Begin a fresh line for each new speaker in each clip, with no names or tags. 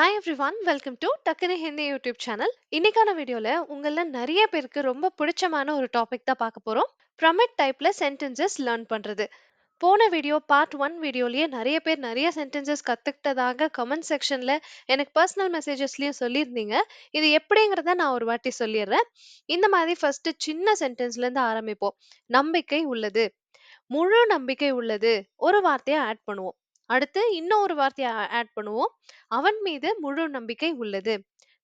Hi one welcome to டக்குனு Hindi YouTube channel இன்னைக்கான வீடியோல உங்களில் நிறைய பேருக்கு ரொம்ப பிடிச்சமான ஒரு டாபிக் தான் பார்க்க போறோம். ப்ரமிட் டைப்ல சென்டென்சஸ் லேர்ன் பண்றது. போன வீடியோ பார்ட் ஒன் வீடியோலயே நிறைய பேர் நிறைய சென்டென்சஸ் கத்துக்கிட்டதாக கமெண்ட் செக்ஷன்ல எனக்கு பர்சனல் மெசேஜஸ்லயும் சொல்லியிருந்தீங்க. இது எப்படிங்கிறத நான் ஒரு வாட்டி சொல்லிடுறேன். இந்த மாதிரி ஃபர்ஸ்ட் சின்ன சென்டென்ஸ்ல இருந்து ஆரம்பிப்போம். நம்பிக்கை உள்ளது. முழு நம்பிக்கை உள்ளது. ஒரு வார்த்தையை ஆட் பண்ணுவோம். அடுத்து இன்னும் ஒரு வார்த்தையை ஆட் பண்ணுவோம். அவன் மீது முழு நம்பிக்கை உள்ளது.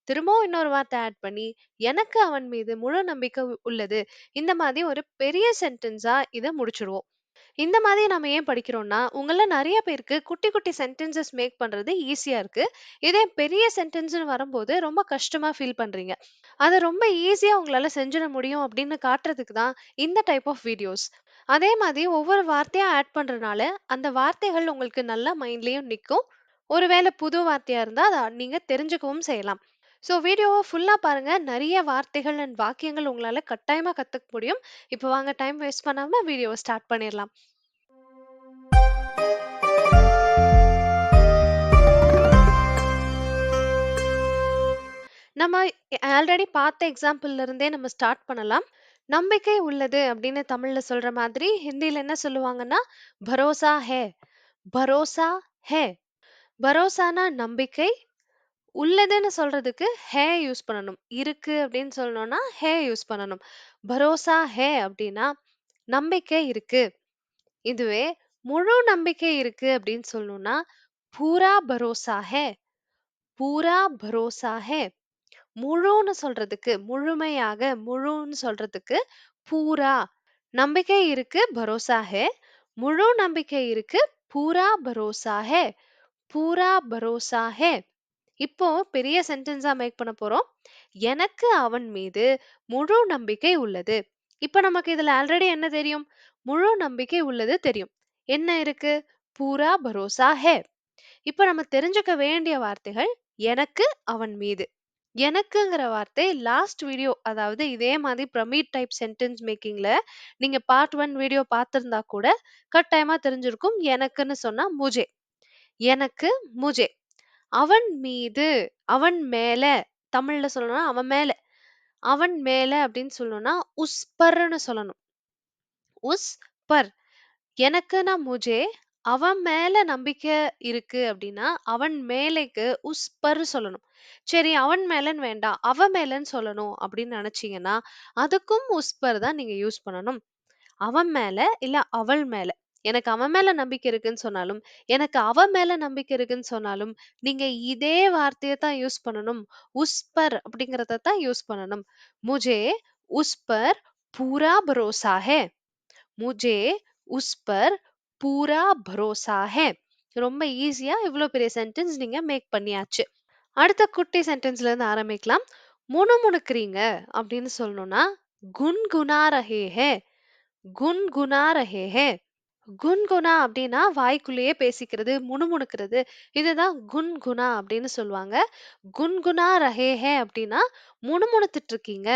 திரும்பவும் இன்னொரு வார்த்தை ஆட் பண்ணி எனக்கு அவன் மீது முழு நம்பிக்கை உள்ளது. இந்த மாதிரி ஒரு பெரிய சென்டென்ஸா இதை முடிச்சிடுவோம் இந்த மாதிரி நம்ம ஏன் படிக்கிறோம்னா உங்கள நிறைய பேருக்கு குட்டி குட்டி சென்டென்சஸ் மேக் பண்றது ஈஸியா இருக்கு. இதே பெரிய சென்டென்ஸ்னு வரும்போது ரொம்ப கஷ்டமா ஃபீல் பண்றீங்க. அதை ரொம்ப ஈஸியா உங்களால செஞ்சிட முடியும் அப்படின்னு காட்டுறதுக்கு தான் இந்த டைப் ஆஃப் வீடியோஸ் அதே மாதிரி ஒவ்வொரு வார்த்தையா ஆட் பண்றனால அந்த வார்த்தைகள் உங்களுக்கு நல்லா மைண்ட்லயும் நிக்கும். ஒருவேளை புது வார்த்தையா இருந்தா அதை நீங்க தெரிஞ்சுக்கவும் செய்யலாம். ஸோ வீடியோவை ஃபுல்லா பாருங்க. நிறைய வார்த்தைகள் அண்ட் வாக்கியங்கள் உங்களால கட்டாயமா கத்துக்க முடியும். இப்போ வாங்க டைம் வேஸ்ட் பண்ணாம வீடியோவை ஸ்டார்ட் பண்ணிடலாம். நம்ம ஆல்ரெடி பார்த்த எக்ஸாம்பிள்ல இருந்தே நம்ம ஸ்டார்ட் பண்ணலாம். நம்பிக்கை உள்ளது அப்படின்னு தமிழ்ல சொல்ற மாதிரி ஹிந்தில என்ன சொல்லுவாங்கன்னா பரோசா ஹே பரோசா ஹே. பரோசானா நம்பிக்கை உள்ளதுன்னு சொல்றதுக்கு ஹே யூஸ் பண்ணணும். இருக்கு அப்படின்னு சொல்லணும்னா ஹே யூஸ் பண்ணணும். பரோசா ஹே அப்படின்னா நம்பிக்கை இருக்கு. இதுவே முழு நம்பிக்கை இருக்கு அப்படின்னு சொல்லணும்னா பூரா பரோசா ஹே பூரா பரோசா ஹே. முழுன்னு சொல்றதுக்கு முழுமையாக முழுன்னு சொல்றதுக்கு பூரா நம்பிக்கை இருக்கு பரோசா ஹே. முழு நம்பிக்கை இருக்கு பூரா பரோசா ஹே. பூரா பரோசா ஹே. இப்போ பெரிய சென்டென்ஸா மேக் பண்ண போறோம். எனக்கு அவன் மீது முழு நம்பிக்கை உள்ளது. இப்ப நமக்கு இதுல ஆல்ரெடி என்ன தெரியும்? முழு நம்பிக்கை உள்ளது தெரியும். என்ன இருக்கு? பூரா பரோசா ஹே. இப்போ நம்ம தெரிஞ்சுக்க வேண்டிய வார்த்தைகள் எனக்கு அவன் மீது. எனக்குங்கிற வார்த்தை லாஸ்ட் வீடியோ அதாவது இதே மாதிரி பிரமிட் டைப் சென்டென்ஸ் மேக்கிங்ல நீங்க பார்ட் ஒன் வீடியோ பார்த்திருந்தா கூட கட்டாயமா தெரிஞ்சிருக்கும். எனக்குன்னு சொன்னா முஜே. எனக்கு முஜே. அவன் மீது அவன் மேல தமிழ்ல சொல்லணும்னா அவன் மேல. அவன் மேல அப்படின்னு சொல்லணும்னா உஸ்பர்னு சொல்லணும். உஸ் பர் எனக்குன்னா முஜே. அவன் மேல நம்பிக்கை இருக்கு அப்படின்னா அவன் மேலேக்கு உஸ் பர் சொல்லணும். சரி அவன் மேலன்னு வேண்டாம் அவ மேலன்னு சொல்லணும் அப்படின்னு நினைச்சீங்கன்னா அதுக்கும் உஸ்பர் தான் நீங்க யூஸ் பண்ணணும். அவன் மேல இல்ல அவள் மேல. எனக்கு அவன் மேல நம்பிக்கை இருக்குன்னு சொன்னாலும் எனக்கு அவ மேல நம்பிக்கை இருக்குன்னு சொன்னாலும் நீங்க இதே வார்த்தையை தான் யூஸ் பண்ணணும். உஸ்பர் அப்படிங்கறத தான் யூஸ் பண்ணணும். முஜே உஸ்பர் பூரா பரோசா ஹே. முஜே உஸ்பர் பூரா பரோசா ஹே. ரொம்ப ஈஸியா இவ்வளவு பெரிய சென்டென்ஸ் நீங்க மேக் பண்ணியாச்சு. அடுத்த குட்டி சென்டென்ஸ்ல இருந்து ஆரம்பிக்கலாம். முணுமுணுக்கிறீங்க அப்படின்னு சொல்லணும்னா குன்குனா ரஹே ஹே குன்குனா ரஹே ஹே குன்குனா அப்படின்னா வாய்க்குள்ளேயே பேசிக்கிறது முணுமுணுக்கிறது. இதுதான் குன்குனா அப்படின்னு சொல்லுவாங்க. குன்குனா ரஹே ஹே அப்படின்னா முணுமுணுத்துட்டு இருக்கீங்க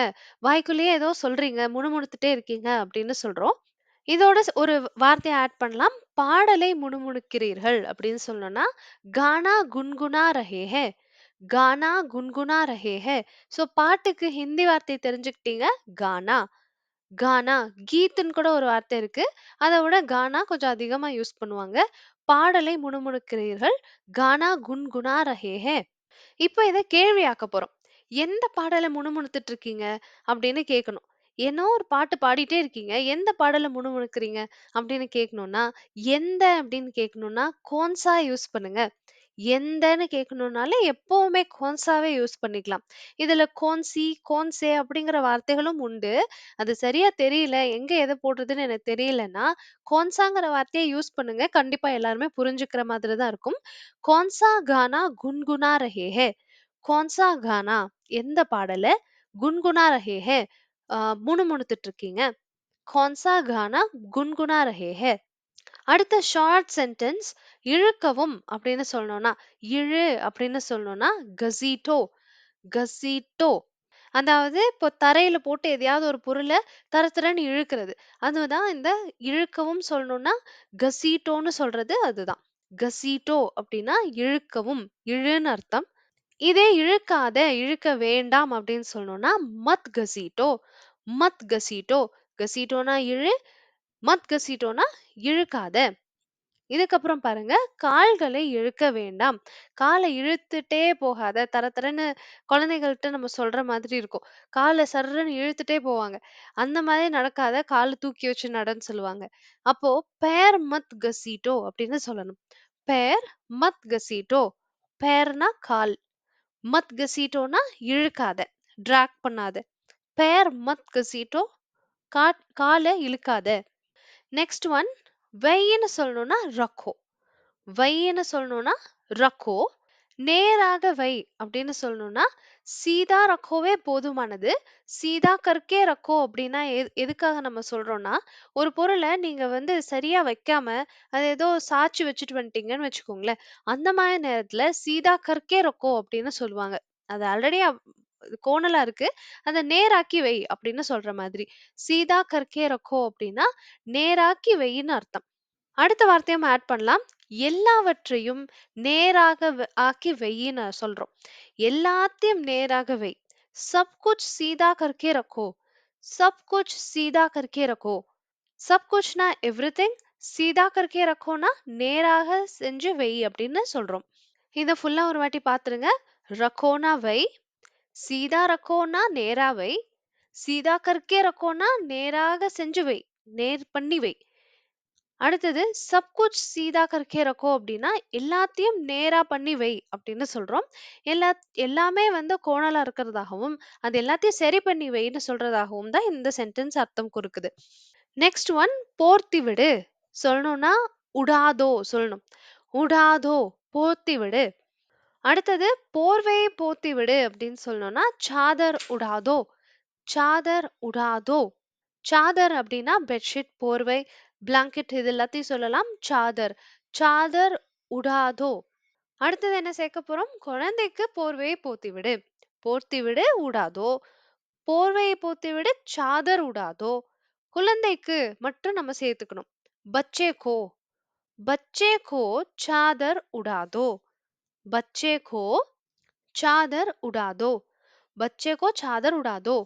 வாய்க்குள்ளேயே ஏதோ சொல்றீங்க முணுமுணுத்துட்டே இருக்கீங்க அப்படின்னு சொல்றோம். இதோட ஒரு வார்த்தையை ஆட் பண்ணலாம். பாடலை முணுமுணுக்கிறீர்கள் அப்படின்னு சொல்லணும்னா கானா குன்குனா ரஹே ஹே கானா குன்குனா ரஹே ஹே. ஸோ பாட்டுக்கு ஹிந்தி வார்த்தை தெரிஞ்சுக்கிட்டீங்க? கானா. கானா கீத்துன்னு கூட ஒரு வார்த்தை இருக்கு. அதை விட கானா கொஞ்சம் அதிகமா யூஸ் பண்ணுவாங்க. பாடலை முணுமுணுக்கிறீர்கள். கானா குன்குனா ரஹே ஹே. இப்போ இதை கேள்வியாக்க போறோம். எந்த பாடலை முணுமுணுத்துட்டு இருக்கீங்க அப்படின்னு கேட்கணும் ஏன்னோ ஒரு பாட்டு பாடிட்டே இருக்கீங்க. எந்த பாடலை முணுமுணுக்கிறீங்க? அப்படின்னு கேட்கணும்னா எந்த அப்படின்னு கேட்கணும்னா கோன்சா யூஸ் பண்ணுங்க. எந்தன்னு கேட்கணும்னாலே எப்பவுமே கோன்சாவே யூஸ் பண்ணிக்கலாம். இதுல கோன்சி கோன்சே அப்படிங்கிற வார்த்தைகளும் உண்டு. அது சரியா தெரியல எங்க எதை போடுறதுன்னு எனக்கு தெரியலன்னா கோன்சாங்கிற வார்த்தையை யூஸ் பண்ணுங்க. கண்டிப்பா எல்லாருமே புரிஞ்சுக்கிற மாதிரி தான் இருக்கும். கோன்சா கானா குன்குனா ரஹே ஹே கோன்சா கானா எந்த பாடலை? குன்குனா ரஹே ஹே ஆஹ் முணுமுணுத்துட்டு இருக்கீங்க. கோன்சா கானா குன்குனா ரஹே ஹே அடுத்த ஷார்ட் சென்டென்ஸ் இழுக்கவும் அப்படின்னு சொல்லணும்னா இழு அப்படின்னு சொல்லணும்னா கசீட்டோ கசீட்டோ. அதாவது இப்போ தரையில போட்டு எதையாவது ஒரு பொருளை தர தரன்னு இழுக்கிறது. அதுதான் இந்த இழுக்கவும் சொல்லணும்னா கசீட்டோன்னு சொல்றது அதுதான். கசீட்டோ அப்படின்னா இழுக்கவும் இழுன்னு அர்த்தம். இதே இழுக்காத, இழுக்க வேண்டாம் அப்படின்னு சொல்லணும்னா, மத் கசீட்டோ, மத் கசீட்டோ. கசீட்டோனா இழு, மத் கசிட்டோனா இழுக்காத. இதுக்கப்புறம் பாருங்க, கால்களை இழுக்க வேண்டாம். காலை இழுத்துட்டே போகாத. தர தரன்னு குழந்தைகள்கிட்ட நம்ம சொல்ற மாதிரி இருக்கும். காலை சர்றன்னு இழுத்துட்டே போவாங்க. அந்த மாதிரி நடக்காத, கால தூக்கி வச்சு நடன்னு சொல்லுவாங்க. அப்போ பேர் மத் கசீட்டோ அப்படின்னு சொல்லணும். பேர் மத் கசீட்டோ. பேர்னா கால். மத் கசீட்டோனா இழுக்காத, டிராக் பண்ணாத. பேர் மத் கசீட்டோ காட் காலை இழுக்காத. நெக்ஸ்ட் ஒன் வைன்னு சொல்லணும்னா ரக்கோ. வைன்னு சொல்லணும்னா ரக்கோ. நேராக வை அப்படின்னு சொல்லணும்னா சீதா ரக்கோவே போதுமானது. சீதா கற்கே ரக்கோ அப்படின்னா எது எதுக்காக நம்ம சொல்றோம்னா, ஒரு பொருளை நீங்க வந்து சரியா வைக்காம, அது ஏதோ சாய்ச்சு வச்சுட்டு வந்துட்டீங்கன்னு வச்சுக்கோங்களேன். அந்த மாதிரி நேரத்துல சீதா கற்கே ரக்கோ அப்படின்னு சொல்லுவாங்க. அது ஆல்ரெடி கோணலா இருக்கு. அதை நேராக்கி வை அப்படின்னு சொல்ற மாதிரி. சீதா கற்கே ரக்கோ அப்படின்னா நேராக்கி வைன்னு அர்த்தம். அடுத்த வார்த்தையும் ஆட் பண்ணலாம். எல்லாவற்றையும் நேராக ஆக்கி வெயின்னு சொல்றோம். எல்லாத்தையும் நேராக வை. சப் குச் சீதா கற்கே ரக்கோ. சப் குச் சீதா கற்கே ரக்கோ. சப் குச்னா எவ்ரிதிங். சீதா கற்கே ரக்கோனா நேராக செஞ்சு வை அப்படின்னு சொல்றோம். இத ஃபுல்லா ஒரு வாட்டி பாத்துருங்க ரக்கோனா வை. சீதா ரக்கோனா நேரா வை. சீதா கற்கே ரக்கோனா நேராக செஞ்சு வை. நேர் பண்ணி வை. அடுத்தது சப் குச் சீதா கற்கே ரக்கோ அப்படின்னா எல்லாத்தையும் நேரா பண்ணி வை அப்படின்னு சொல்றோம். எல்லா எல்லாமே வந்து கோணலா இருக்கிறதாகவும், அது எல்லாத்தையும் சரி பண்ணி வைன்னு சொல்றதாகவும் தான் இந்த சென்டென்ஸ் அர்த்தம் கொடுக்குது நெக்ஸ்ட் ஒன் போர்த்தி விடு. சொல்லணும்னா உடாதோ சொல்லணும். உடாதோ போர்த்தி விடு. அடுத்தது போர்வையை போர்த்தி விடு அப்படின்னு சொல்லணும்னா சாதர் உடாதோ. சாதர் உடாதோ. சாதர் அப்படின்னா பெட்ஷீட், போர்வை, பிளாங்கெட் இது எல்லாத்தையும் சொல்லலாம். சாதர். சாதர் உடாதோ. அடுத்தது என்ன சேர்க்க போறோம்? குழந்தைக்கு போர்வையை போத்தி விடு. போர்த்தி விடு உடாதோ. போர்வையை போத்தி விடு சாதர் உடாதோ. குழந்தைக்கு மட்டும் நம்ம சேர்த்துக்கணும். பச்சே கோ. பச்சே கோ சாதர் உடாதோ. பச்சே கோ சாதர் உடாதோ. பச்சே கோ சாதர் உடாதோ.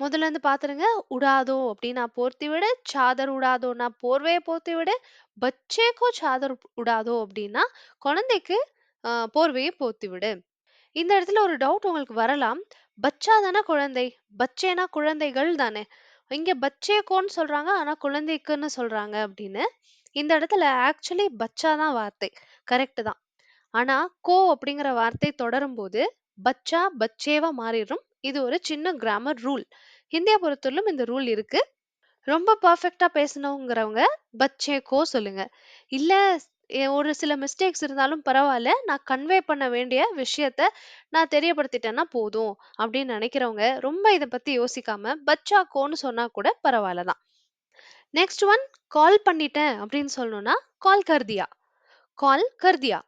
முதல்ல இருந்து பாத்துருங்க. உடாதோ அப்படின்னா போர்த்தி விடு. சாதர் உடாதோன்னா போர்வையை போர்த்தி விடு. பச்சே கோ சாதர் உடாதோ அப்படின்னா குழந்தைக்கு போர்வையை போர்த்தி விடு. இந்த இடத்துல ஒரு டவுட் உங்களுக்கு வரலாம். பச்சா தானே குழந்தை. பச்சேனா குழந்தைகள் தானே. இங்க பச்சே கோன்னு சொல்றாங்க. ஆனா குழந்தைக்குன்னு சொல்றாங்க அப்படின்னு. இந்த இடத்துல ஆக்சுவலி பச்சா தான் வார்த்தை. கரெக்ட் தான். ஆனா கோ அப்படிங்கிற வார்த்தை தொடரும்போது பச்சா பச்சேவா மாறிடும். இது ஒரு சின்ன கிராமர் ரூல். இந்தியா பொறுத்தவரையிலும் இந்த ரூல் இருக்கு. ரொம்ப பர்ஃபெக்டா பேசணுங்கிறவங்க பச்சே கோ சொல்லுங்க. இல்ல ஒரு சில மிஸ்டேக்ஸ் இருந்தாலும் பரவாயில்ல நான் கன்வே பண்ண வேண்டிய விஷயத்த நான் தெரியப்படுத்திட்டேன்னா போதும் அப்படின்னு நினைக்கிறவங்க ரொம்ப இதை பத்தி யோசிக்காம பச்சா கோன்னு சொன்னா கூட பரவாயில்ல தான். நெக்ஸ்ட் ஒன் கால் பண்ணிட்டேன் அப்படின்னு சொல்லணும்னா கால் கர்தியா கால் கர்தியா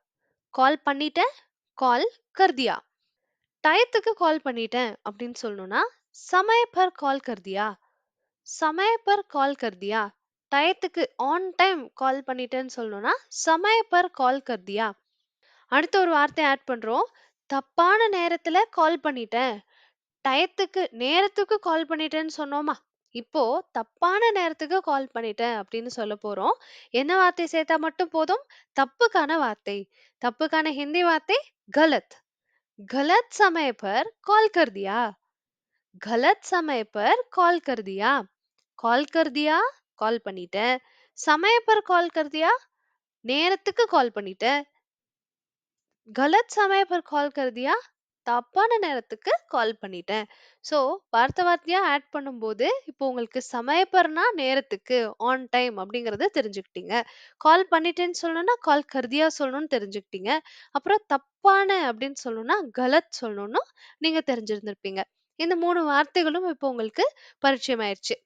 கால் பண்ணிட்டேன். கால் கர்தியா டயத்துக்கு கால் பண்ணிட்டேன் அப்படின்னு சொல்லணும்னா சமய பர் கால் கர்தியா சமய பர் கால் கர்தியா டயத்துக்கு ஆன் டைம் கால் பண்ணிட்டேன்னு சொல்லணும்னா சமய பர் கால் கர்தியா அடுத்த ஒரு வார்த்தை ஆட் பண்றோம். தப்பான நேரத்துல கால் பண்ணிட்டேன். டயத்துக்கு நேரத்துக்கு கால் பண்ணிட்டேன்னு சொன்னோமா? இப்போ தப்பான நேரத்துக்கு கால் பண்ணிட்டேன் அப்படின்னு சொல்ல போறோம். என்ன வார்த்தை சேர்த்தா மட்டும் போதும்? தப்புக்கான வார்த்தை. தப்புக்கான ஹிந்தி வார்த்தை கலத். गलत समय पर कॉल कर दिया गलत समय पर कॉल कर दिया கால் கர் தியா கால் பண்ணிட்டேன் சமய பர் கால் கர் தியா நேரத்துக்கு கால் பண்ணிட்டேன் கலத் சமய பர் கால் கர் தியா தப்பான நேரத்துக்கு கால் பண்ணிட்டேன். ஸோ வார்த்தை வார்த்தையா ஆட் பண்ணும்போது இப்போ உங்களுக்கு சமயப்பர்னா நேரத்துக்கு ஆன் டைம் அப்படிங்கறத தெரிஞ்சுக்கிட்டீங்க. கால் பண்ணிட்டேன்னு சொல்லணும்னா கால் கருதியாக சொல்லணும்னு தெரிஞ்சுக்கிட்டீங்க. அப்புறம் தப்பான அப்படின்னு சொல்லணும்னா கலத் சொல்லணும்னு நீங்க தெரிஞ்சிருந்திருப்பீங்க. இந்த மூணு வார்த்தைகளும் இப்போ உங்களுக்கு பரிச்சயம் ஆயிடுச்சு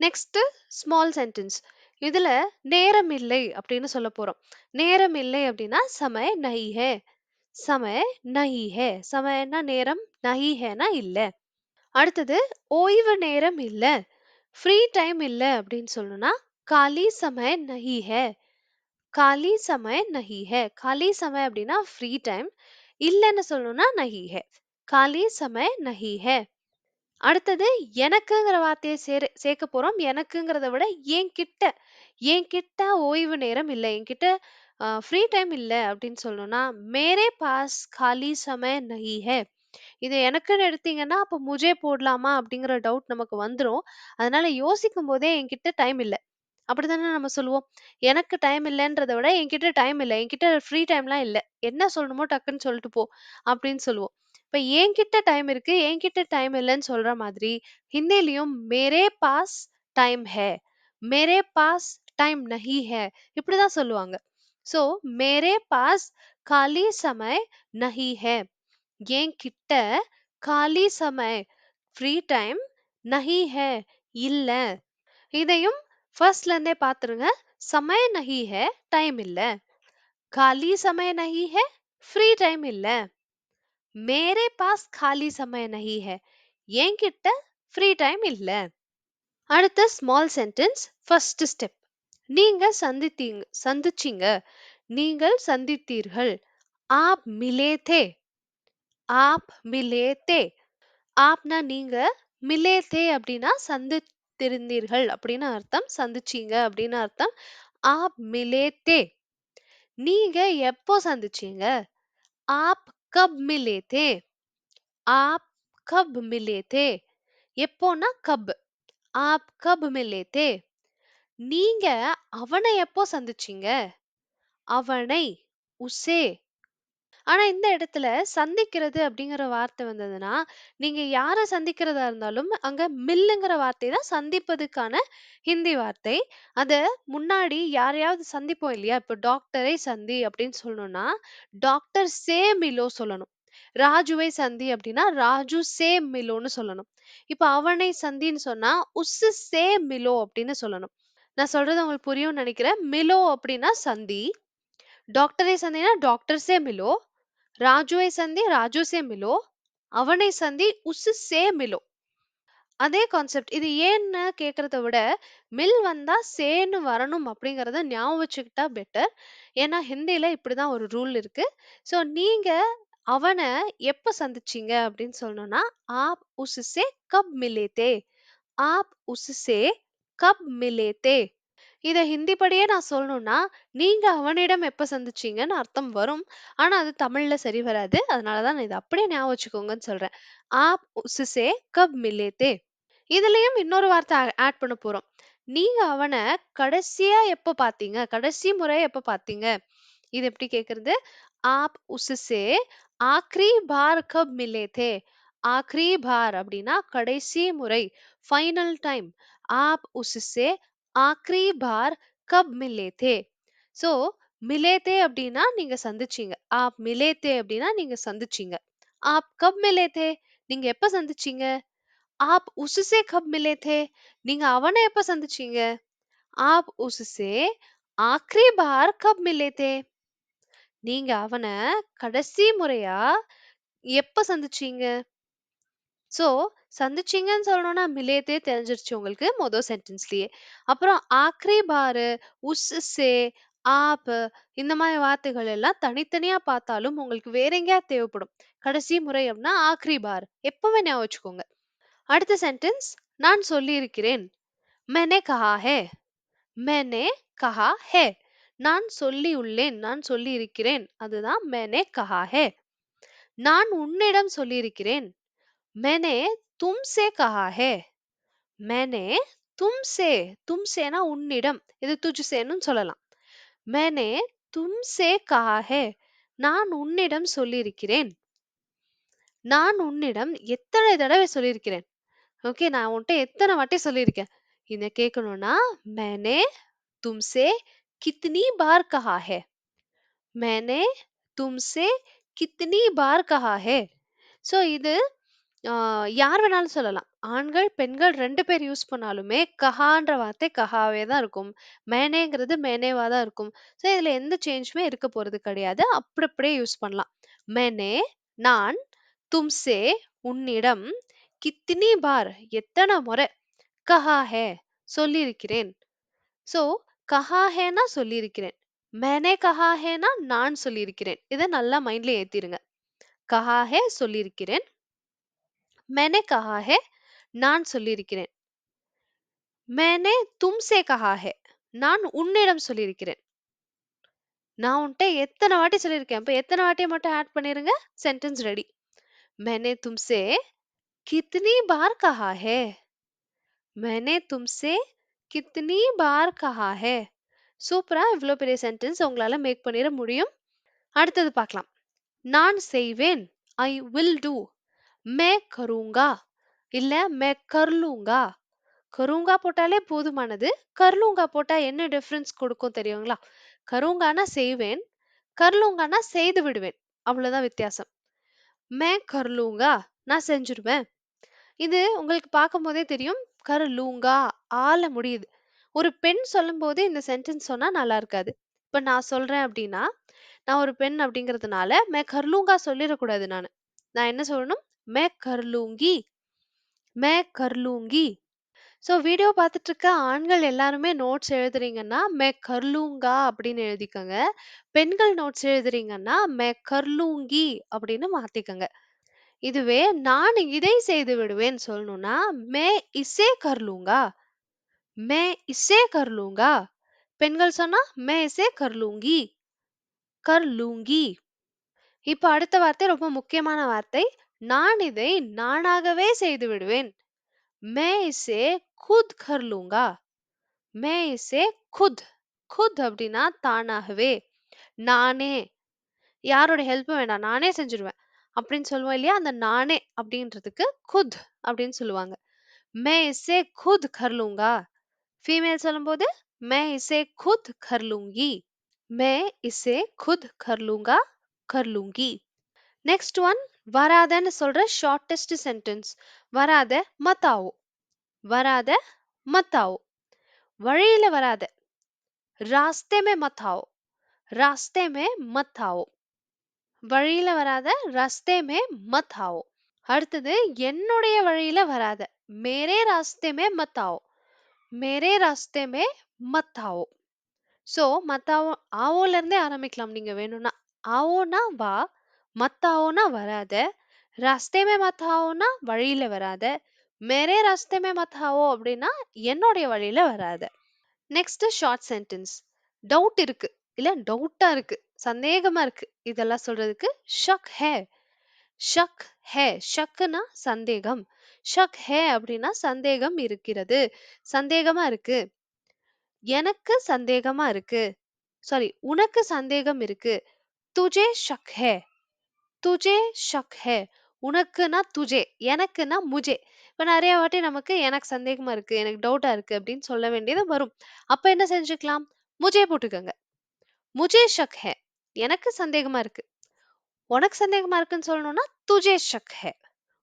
நெக்ஸ்ட் ஸ்மால் சென்டென்ஸ் இதுல நேரம் இல்லை அப்படின்னு சொல்ல போறோம். நேரம் இல்லை அப்படின்னா சமய நைஹே சமய நஹி ஹே சமயனா நேரம் நஹி ஹேனா இல்ல அடுத்தது ஓய்வு நேரம் இல்ல ஃப்ரீ டைம் இல்ல அப்படின்னு சொல்லணும்னா காலி சமய நஹி ஹே காலி சமய நஹி ஹே காலி சமய அப்படின்னா ஃப்ரீ டைம் இல்லன்னு சொல்லணும்னா நஹி ஹை. காலி சமய் நஹி ஹை. அடுத்தது எனக்குங்கிற வார்த்தைய சேர சேர்க்க போறோம். எனக்குங்கிறத விட என்கிட்ட, என்கிட்ட ஓய்வு நேரம் இல்ல. என்கிட்ட ஃப்ரீ டைம் இல்ல அப்படின்னு சொல்லணும்னா, மேரே பாஸ் காலி சமய் நஹி ஹே இது எனக்குன்னு எடுத்தீங்கன்னா, அப்ப முஜே போடலாமா அப்படிங்கிற டவுட் நமக்கு வந்துரும். அதனால யோசிக்கும்போதே என்கிட்ட டைம் இல்ல. அப்படித்தானே நம்ம சொல்லுவோம். எனக்கு டைம் இல்லன்றத விட என்கிட்ட டைம் இல்ல. என்கிட்ட ஃப்ரீ டைம்லாம் இல்ல. என்ன சொல்லணுமோ டக்குன்னு சொல்லிட்டு போ அப்படின்னு சொல்லுவோம். இப்ப என்கிட்ட டைம் இருக்கு, என்கிட்ட டைம் இல்லன்னு சொல்ற மாதிரி, ஹிந்திலயும் மேரே பாஸ் டைம் ஹே மேரே பாஸ் டைம் நஹி ஹை இப்படிதான் சொல்லுவாங்க. சோ மேரே பாஸ் காலி சமய் நஹி ஹை. என்கிட்ட காலி சமய் ஃப்ரீ டைம் நஹி ஹே இல்ல. இதையும் ஃபர்ஸ்ட்ல இருந்தே பாத்துருங்க சமய நஹி ஹே டைம் இல்ல. காலி சமய நஹி ஹே ஃப்ரீ டைம் இல்ல. மேரே பாஸ் காலி சமய நஹி ஹை. என்கிட்ட ஃப்ரீ டைம் இல்ல. அடுத்த ஸ்மால் சென்டென்ஸ் ஃபர்ஸ்ட் ஸ்டெப். நீங்க சந்தித்தீங்க சந்திச்சீங்க. நீங்கள் சந்தித்தீர்கள். ஆப் மிலேதே ஆப் மிலேதே ஆப்னா நீங்க, மிலே தே அப்படின்னா சந்தித்திருந்தீர்கள் அப்படின்னு அர்த்தம். சந்திச்சீங்க அப்படின்னு அர்த்தம். ஆப் மிலே தே. நீங்க எப்போ சந்திச்சீங்க? ஆப் கப் மிலே தே. ஆப் கப் மிலே தே. எப்போன்னா கப். ஆப் கப் மிலே தே. நீங்க அவனை எப்போ சந்திச்சீங்க? அவனை, உசே. ஆனா இந்த இடத்துல சந்திக்கிறது அப்படிங்கிற வார்த்தை வந்ததுன்னா, நீங்க யார சந்திக்கிறதா இருந்தாலும் அங்க மில்லுங்கிற வார்த்தை தான் சந்திப்பதுக்கான ஹிந்தி வார்த்தை. அத முன்னாடி யாரையாவது சந்திப்போம் இல்லையா? இப்ப டாக்டரை சந்தி அப்படின்னு சொல்லணும்னா, டாக்டர் சே மிலோ சொல்லணும். ராஜுவை சந்தி அப்படின்னா, ராஜு சே மிலோன்னு சொல்லணும். இப்ப அவனை சந்தின்னு சொன்னா, உஸ் சே மிலோ அப்படின்னு சொல்லணும். நான் சொல்றது உங்களுக்கு புரியும்னு நினைக்கிறேன். மிலோ அப்படின்னா சந்தி. டாக்டரை சந்தினா டாக்டர்ஸே மிலோ. ராஜுவை சந்தி ராஜு மிலோ. அவனை சந்தி உஸ் சே மிலோ. அதே கான்செப்ட். இது ஏன்னு கேட்கிறத விட, மில் வந்தா சேன்னு வரணும் அப்படிங்கிறத ஞாபகம் வச்சுக்கிட்டா பெட்டர். ஏன்னா ஹிந்தியில இப்படிதான் ஒரு ரூல் இருக்கு. ஸோ நீங்க அவன எப்ப சந்திச்சீங்க அப்படின்னு சொல்லணும்னா, ஆப் உஸ்ஸே கப் மிலே ஆப் உஸ்ஸே கப் மிலே தே. இத ஹிந்தி படியே நான் சொல்லணும்னா, நீங்க அவனிடம் எப்ப சந்திச்சீங்கன்னு அர்த்தம் வரும். ஆனா அது தமிழ்ல சரி வராது. அதனால தான் நான் அப்படியே ஞாபகம் வச்சுக்கோங்கன்னு சொல்றேன். ஆப் உஸ்ஸே கப் மிலே தே. இதுலயும் இன்னொரு வார்த்தை ஆட் பண்ண போறோம். நீங்க அவன கடைசியா எப்ப பாத்தீங்க கடைசி முறை எப்ப பாத்தீங்க இது எப்படி கேட்கறது? ஆப் உசுசே ஆக்ரி பார் கப் மிலே தே. ஆக்ரி பார் அப்படின்னா கடைசி முறை. Final time. ஆப் உஸ்ஸே ஆக்ரி பார் கப் மில்லேதே தே. ஸோ மிலே தே அப்படின்னா நீங்க சந்திச்சீங்க. ஆப் மிலே தே அப்படின்னா நீங்க சந்திச்சீங்க. ஆப் கப் மிலே தே. நீங்க எப்ப சந்திச்சீங்க? ஆப் உஸ்ஸே கப் மிலே தே. நீங்க அவனை எப்ப சந்திச்சீங்க? ஆப் உஸ்ஸே ஆக்ரி பார் கப் மிலே தே. நீங்க அவன கடைசி முறையா எப்ப சந்திச்சீங்க? ஸோ, சந்திச்சீங்கன்னு சொல்லணும்னா, மிலேத்தே தெரிஞ்சிருச்சு உங்களுக்கு மொதல் சென்டன்ஸ்லயே. அப்புறம் "ஆக்ரி பாரு", "உஸ்ஸே", "ஆப்" இந்த மாதிரி வார்த்தைகள் எல்லாம் தனித்தனியா பார்த்தாலும் உங்களுக்கு வேற எங்கேயாவது தேவைப்படும். கடைசி முறை அப்படின்னா "ஆக்ரி பார்" எப்பவுமே ஞாபகம் வச்சுக்கோங்க. அடுத்த சென்டென்ஸ் "நான் சொல்லியிருக்கிறேன்". "மைனே கஹா ஹை", "மைனே கஹா ஹை", "நான் சொல்லி உள்ளேன் "நான் சொல்லியிருக்கிறேன்" அதுதான் "மைனே கஹா ஹை". "நான் உன்னிடம் சொல்லியிருக்கிறேன்". मैंने तुमसे कहा है। मैंने தும்சே தும்சேனா உன்னிடம் இது துஜ்சேன்னு சொல்லலாம் மேனே தும்சே கஹாஹே நான் உன்னிடம் சொல்லியிருக்கிறேன் நான் உன்னிடம் எத்தனை தடவை சொல்லியிருக்கிறேன் ஓகே நான் உன்கிட்ட எத்தனை வாட்டி சொல்லியிருக்கேன் இதை கேட்கணும்னா மேனே தும்சே கித்னி பார் கஹாஹே மேனே தும்சே கித்னி பார் கஹாஹே சோ இது ஆ யார் வேணாலும் சொல்லலாம். ஆண்கள், பெண்கள் 2 பேர் யூஸ் பண்ணாலுமே கஹான்ற வார்த்தை கஹாவே தான் இருக்கும். மேனேங்கிறது மேனேவா தான் இருக்கும். ஸோ இதுல எந்த சேஞ்சுமே இருக்க போறது கிடையாது. அப்படி அப்படியே யூஸ் பண்ணலாம். मैंने நான், तुमसे உன்னிடம், கித்னி பார் எத்தனை முறை, கஹா है சொல்லியிருக்கிறேன். ஸோ கஹா ஹேனா சொல்லியிருக்கிறேன். मैंने कहा है னா நான் சொல்லியிருக்கிறேன். இத நல்லா மைண்ட்ல ஏத்திருங்க. கஹா ஹே சொல்லியிருக்கிறேன் मैंने कहा है நான் சொல்லியிருக்கிறேன் मैंने तुमसे कहा है நான் உன்னிடம் சொல்லியிருக்கிறேன் நான் உன்கிட்ட எத்தனை வாட்டி சொல்லியிருக்கேன் அப்ப எத்தனை வாட்டி மட்டும் ஆட் பண்ணிருங்க சென்டென்ஸ் ரெடி मैंने तुमसे कितनी बार कहा है मैंने तुमसे कितनी बार कहा है சூப்பரா இவ்வளோ பெரிய சென்டென்ஸ் உங்களால மேக் பண்ணிட முடியும் அடுத்தது பார்க்கலாம் நான் செய்வேன் ஐ வில் டூ மே கருங்கா. இல்ல மே கர்லூங்கா. கருங்கா போட்டாலே போதுமானது. கர்லூங்கா போட்டா என்ன டிஃபரன்ஸ் கொடுக்கும் தெரியுங்களா? கருங்கானா செய்வேன். கர்லூங்கானா செய்து விடுவேன். அவ்வளவுதான் வித்தியாசம். மே கர்லூங்கா நான் செஞ்சிருவேன். இது உங்களுக்கு பார்க்கும் போதே தெரியும். கர்லூங்கா ஆல முடியுது. ஒரு பெண் சொல்லும் போது இந்த சென்டென்ஸ் சொன்னா நல்லா இருக்காது. இப்ப நான் சொல்றேன் அப்படின்னா நான் ஒரு பெண் அப்படிங்கிறதுனால மே கர்லூங்கா சொல்லிடக்கூடாது நான். நான் என்ன சொல்லணும்? மே கர்லூங்கி மே கர்லூங்கி ஸோ வீடியோ பார்த்துட்டு இருக்க ஆண்கள் எல்லாருமே நோட்ஸ் எழுதுறீங்கன்னா மே கர்லூங்கா அப்படின்னு எழுதிக்கோங்க. பெண்கள் நோட்ஸ் எழுதுறீங்கன்னா மே கர்லூங்கி அப்படின்னு மாத்திக்கோங்க. இதுவே நான் இதை செய்து விடுவேன் சொல்லணும்னா மே இசே கர்லூங்கா மே இசே கர்லூங்கா பெண்கள் சொன்னா மே இசே கர்லூங்கி கர்லூங்கி இப்ப அடுத்த வார்த்தை ரொம்ப முக்கியமான வார்த்தை நான் இதை நானாகவே செய்து விடுவேன். மே இசே குத் கர்லூங்கா மே இசே குத். குத் அப்படின்னா தானாகவே. நானே. யாரோட ஹெல்ப்பும் வேண்டாம். நானே செஞ்சிருவேன். அப்படின்னு சொல்லுவோம் இல்லையா? அந்த நானே அப்படின்றதுக்கு குத் அப்படின்னு சொல்லுவாங்க. மே இசே குத் கர்லுங்கா ஃபீமேல் சொல்லும்போது மே இசே குத் கர்லுங்கி மே இசே குத் கர் லூங்கா நெக்ஸ்ட் ஒன் வராதன்னு சொல்ற ஷார்ட்டஸ்ட் சென்டென்ஸ் வராத மத்தாவோ. வராத மத்தாவோ. வழியில வராத. ராஸ்தேமே மத்தாவோ. ராஸ்தேமே மத்தாவோ. வழியில வராத ரஸ்தேமே மத்தாவோ. அடுத்தது என்னுடைய வழியில வராத. மேரே ராஸ்தேமே மத்தாவோ. மேரே ராஸ்தேமே மத்தாவோ. ஸோ மத்தாவோ ஆவோல இருந்தே ஆரம்பிக்கலாம் நீங்க வேணும்னா. ஆவோனா வா மத்தாவோனா வராத. ராஸ்தே மே மத்தாவோனா வழியில வராத. மேரே ராஸ்தே மே மத்தாவோ அப்படின்னா என்னுடைய வழியில வராத. நெக்ஸ்ட் ஷார்ட் சென்டென்ஸ் டவுட் இருக்கு. இல்ல டவுட்டா இருக்கு. சந்தேகமா இருக்கு. இதெல்லாம் சொல்றதுக்கு ஷக் ஹே ஷக் ஹே ஷக்குனா சந்தேகம். ஷக் ஹே அப்படின்னா சந்தேகம் இருக்கிறது. சந்தேகமா இருக்கு. எனக்கு சந்தேகமா இருக்கு. சாரி உனக்கு சந்தேகம் இருக்கு. துஜே ஷக் ஹே துஜே ஷக் ஹே. உனக்குனா துஜே எனக்குனா முஜே. இப்ப நிறைய வாட்டி நமக்கு எனக்கு சந்தேகமா இருக்கு எனக்கு டவுட்டா இருக்கு அப்படின்னு சொல்ல வேண்டியது வரும். அப்ப என்ன செஞ்சுக்கலாம்? முஜே போட்டுக்கோங்க. முஜே ஷக் ஹே எனக்கு சந்தேகமா இருக்கு. உனக்கு சந்தேகமா இருக்குன்னு சொல்லணும்னா துஜே ஷக் ஹே.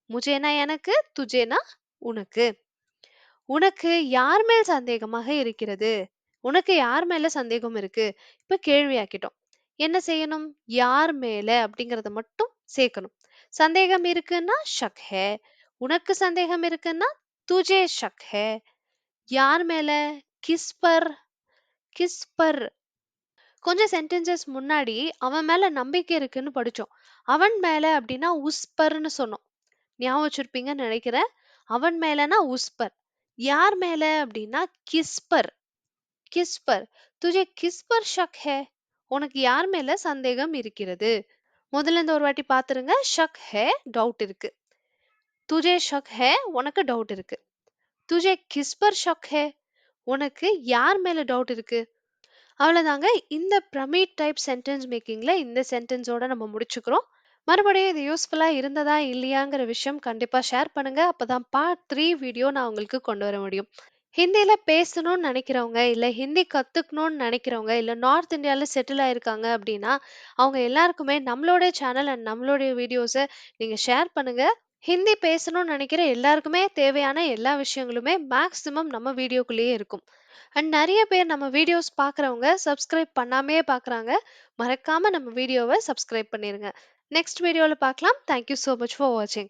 முஜேனா எனக்கு துஜேனா உனக்கு. உனக்கு யார் மேல் சந்தேகமாக இருக்கிறது? உனக்கு யார் மேல சந்தேகம் இருக்கு? இப்ப கேள்வியாக்கிட்டோம். என்ன செய்யணும்? யார் மேல? அப்படிங்கறத மட்டும் சேர்க்கணும். சந்தேகம் இருக்குன்னா ஷக் ஹே. உனக்கு சந்தேகம் இருக்குன்னா துஜே ஷக் ஹே. யார் மேல? கிஸ் பர். கிஸ் பர். கொஞ்சம் சென்டென்சஸ் முன்னாடி அவன் மேல நம்பிக்கை இருக்குன்னு படிச்சோம். அவன் மேல அப்படின்னா உஸ்பர்னு சொன்னோம். ஞாபகம் வச்சிருப்பீங்கன்னு நினைக்கிறேன். அவன் மேலனா உஸ்பர் யார் மேல அப்படின்னா கிஸ்பர் கிஸ்பர் துஜே கிஸ்பர் ஷக் ஹே. உனக்கு யார் மேல சந்தேகம் இருக்கிறது? முதல்ல இந்த ஒரு வாட்டி பாத்துருங்க. ஷக் ஹே டவுட் இருக்கு. துஜே ஷக் ஹே உனக்கு டவுட் இருக்கு. துஜே கிஸ்பர் ஷக் ஹே உனக்கு யார் மேல டவுட் இருக்கு? அவ்வளவுதாங்க. இந்த பிரமிட் டைப் சென்டென்ஸ் மேக்கிங்ல இந்த சென்டென்ஸோட நம்ம முடிச்சுக்கிறோம். மறுபடியும் இது யூஸ்ஃபுல்லா இருந்ததா இல்லையாங்கிற விஷயம் கண்டிப்பா ஷேர் பண்ணுங்க. அப்பதான் பார்ட் த்ரீ வீடியோ நான் உங்களுக்கு கொண்டு வர முடியும். ஹிந்தியில பேசணும்னு நினைக்கிறவங்க இல்ல ஹிந்தி கத்துக்கணும்னு நினைக்கிறவங்க இல்ல நார்த் இந்தியால செட்டில் ஆயிருக்காங்க அப்படின்னா அவங்க எல்லாருக்குமே நம்மளுடைய சேனல் அண்ட் நம்மளுடைய வீடியோஸை நீங்க ஷேர் பண்ணுங்க. ஹிந்தி பேசணும்னு நினைக்கிற எல்லாருக்குமே தேவையான எல்லா விஷயங்களுமே மேக்ஸிமம் நம்ம வீடியோக்குள்ளேயே இருக்கும். அண்ட் நிறைய பேர் நம்ம வீடியோஸ் பார்க்குறவங்க சப்ஸ்கிரைப் பண்ணாமையே பார்க்குறாங்க மறக்காம நம்ம வீடியோவை சப்ஸ்கிரைப் பண்ணிருங்க. நெக்ஸ்ட் வீடியோவில் பார்க்கலாம் தேங்க்யூ ஸோ மச் ஃபார் வாட்சிங்